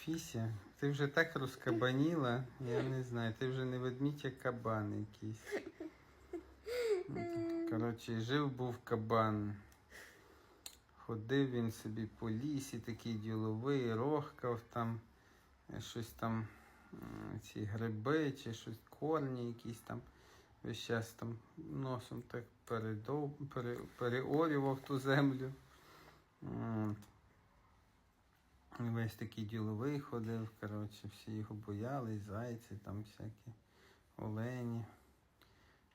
Фіся, ти вже так розкабаніла, я не знаю, ти вже не ведмідь, а кабан якийсь. Коротше, жив був кабан. Ходив він собі по лісі, такий діловий, рохкав там, е, щось там, ці гриби чи щось, корні якісь там. Весь час там носом так передов, пере, переорював ту землю. М. Весь такий діловий ходив, коротше, всі його боялись, зайці, там всякі олені.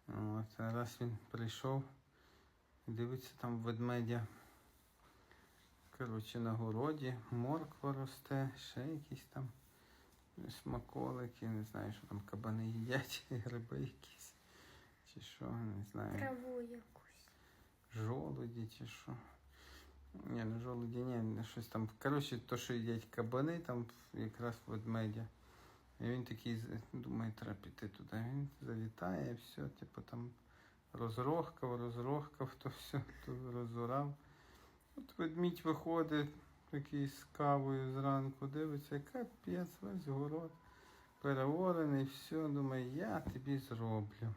От, а раз він прийшов дивиться там ведмедя. Коротше, на городі морква росте, ще якісь там смаколики, не знаю, що там кабани їдять, гриби якісь. Чи що, не знаю. Траву якусь. Жолуді чи що. Ні, не жолуді, ні, щось там. Коротше, то, що їдять кабани, там якраз ведмедя. І він такий думає, треба піти туди. Він залітає, все, типу там розрохкав, розрохкав, то все, то розорав. От ведмідь виходить такий з кавою зранку, дивиться, капець, весь город переорений, все, думає, я тобі зроблю.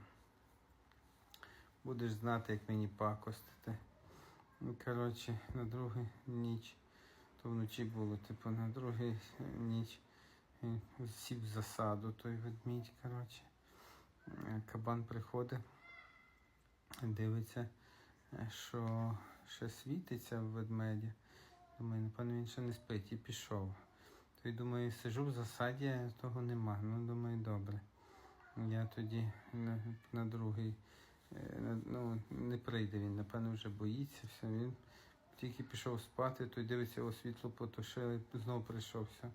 Будеш знати, як мені пакостити. Ну, Коротше, на другу ніч, то вночі було, типу, на другу ніч він сів засаду той ведмідь, коротше. Е, Кабан приходить, дивиться, е, що ще світиться в ведмеді. Думаю, напевно, він ще не спить і пішов. То й думаю, сижу в засаді, того нема. Ну, думаю, добре. Я тоді на, на другий, е, ну, не прийде він, напевно, вже боїться, все. Він тільки пішов спати, то й дивиться, о, світло потушили, знов прийшов все.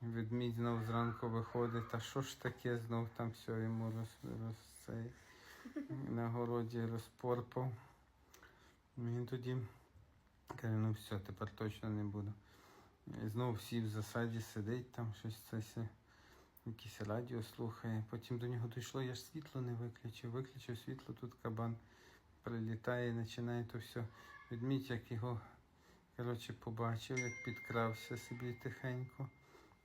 Ведмідь знов зранку виходить, та що ж таке, знов там все йому роз, роз, цей, на городі розпорпав. Він тоді каже, ну все, тепер точно не буду. І знов всі в засаді сидить, там щось це все, якесь радіо слухає. Потім до нього дійшло, я ж світло не виключив. Виключив світло, тут кабан прилітає починає то все. Відміть, як його коротше, побачив, як підкрався собі тихенько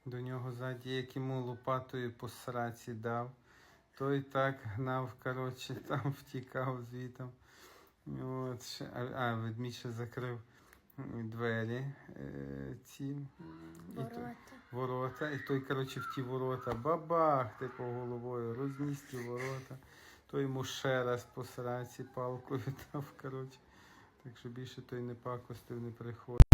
до нього ззаді, як йому лопатою по сраці дав. Той так гнав, коротше, там втікав звітом. От, а, а ведмідь ще закрив двері е, ці Ворота. Ворота. І той, коротше, в ті ворота бабах типу головою, розніс ті ворота. То йому ще раз по сраці палкою дав, коротше. Так що більше той не пакостив, не приходив.